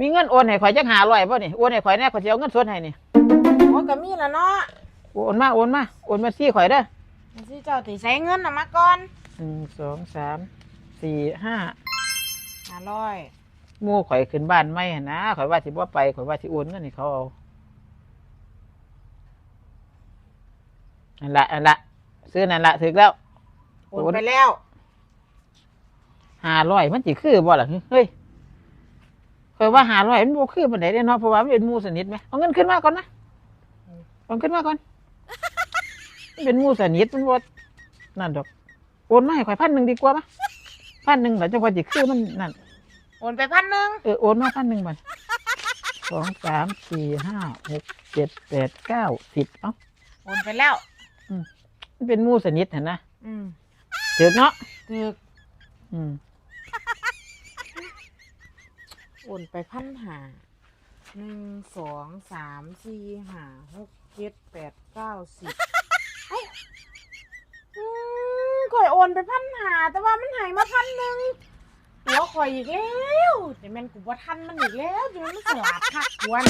มีเงินโอนให้ข่อยจักหาร้อยป่ะนี่โอนให้ข่อยแน่ข่อยจะเอาเงินสดให้นี่โอ้ยก็มีแล้วเนาะโอนมาโอนมาโอนมาซี่ข่อยเด้อจังซี่เจ้าติใช้เงินน่ะมาก่อนหนึ่งสองสามสี่ห้าห้าร้อยหมู่ข่อยขึ้นบ้านไม่หั่นนะข่อยว่าสิบ่ไปข่อยว่าสิโอนเงินให้เขาเอาอันละอันละซื้อนั่นละถึกแล้วโอนไปแล้วหาร้อยมันสิคือบ่ล่ะเฮ้ยข่อย ว่าหาร้อยมันบ่คือปานใดเด้เนาะเพราะว่ามันเป็นหมู่สนิทไหมเอาเงินขึ้นมาก่อนนะเอาขึ้นมาก่อนมันเป็นหมู่สนิทมันบ่นั่นดอกโอนมาให้ข่อยพันหนึ่งดีกว่ามั้ยพันหนึ่งแล้วจังว่าสิคือมันนั่นโอนไปพันหนึ่งเออโอนมาพันหนึ่งบันสองสามสี่ห้าหกเจ็ดแปดเก้าสิบเอ้าโอนไปแล้วมันเป็นหมู่สนิทเห็นนะอืมเถือกเนาะถึกอืม โอนไปพันหาหนึ่งสองสามสี่ห้าหกเจ็ดแปดเก้าสิบเอ้ยอืมข่อยโอนไปพันหาแต่ว่ามันหายมาพันหนึ่งหัวข่อยอีกแล้วแต่แม่นกูว่าทันมันอีกแล้วจะมันสลัดคักกวน